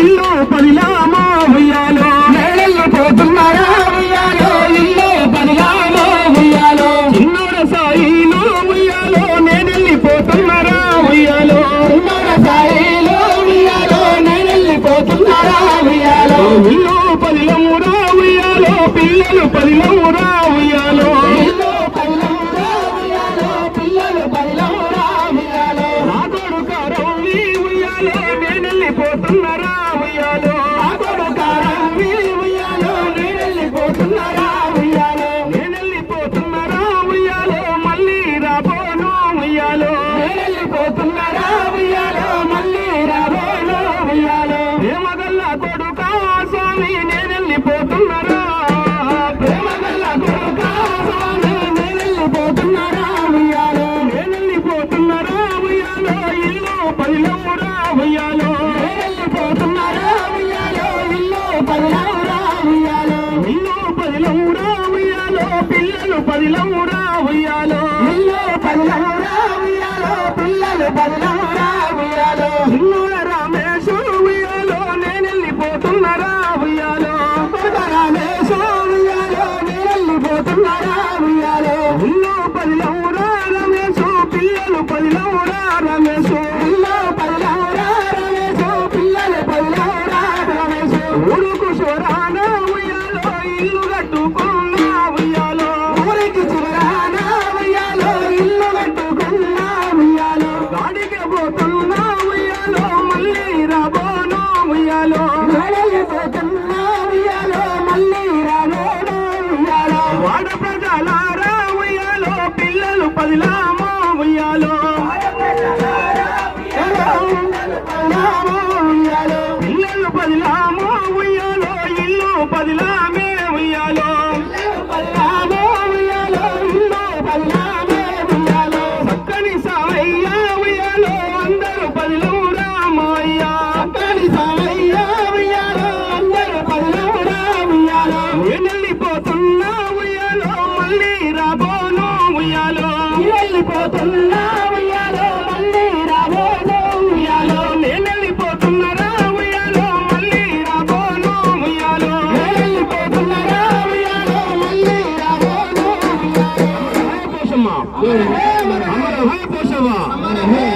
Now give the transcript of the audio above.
ఇల్లు పదిలామో ఉయ్యాలో నేనెళ్ళిపోతున్నారా ఉయ్యాలో ఇల్లు పదిలామో ఉయ్యాలో చిన్నోడ సాయిలు ఉయ్యాలో. నేనెళ్ళిపోతున్నారా ఉయ్యాలో? ఉన్నర సాయిలో ఉయ్యాలో? నేనెళ్ళిపోతున్నారా ఉయ్యాలో? ఇల్లు పదిలమురా ఉయ్యాలో. పిల్లలు పదిలమురా నేనెళ్ళిపోతున్నారా ఉయ్యాలో రామేశో ఉయ్యాలో నేనెళ్ళిపోతున్నారా ఉయ్యాలో ఇల్లు పదిలమురా రమేశు పిల్లలు పదిలమురా రమేశు. ఇల్లు పదిలమురా రమేశో పిల్లలు పదిలమురా రమేశో. ఊరుకు స్వరాన ఉయ్యాలో ఇల్లు వాడ ప్రజలారా ఉయ్యాలో పిల్లలు పదిలామో ఉయ్యాలో. పిల్లలు పదిలామో ఉయ్యాలో ఇల్లు పదిలామే ఉయ్యాలో. వెళ్ళిపోతున్నా ఉయ్యాలో మళ్ళీ రాబోను ఉయ్యాలో. నేనెళ్ళిపోతున్నారా ఉయ్యాలో మళ్ళీ రాబోను ఉయ్యాలో. వెళ్ళిపోతున్నారా ఉయ్యాలో మళ్ళీ రాబోను ఉయ్యాలో. పోషమ్మ. హే మన అమర హే. పోషమ్మ హే.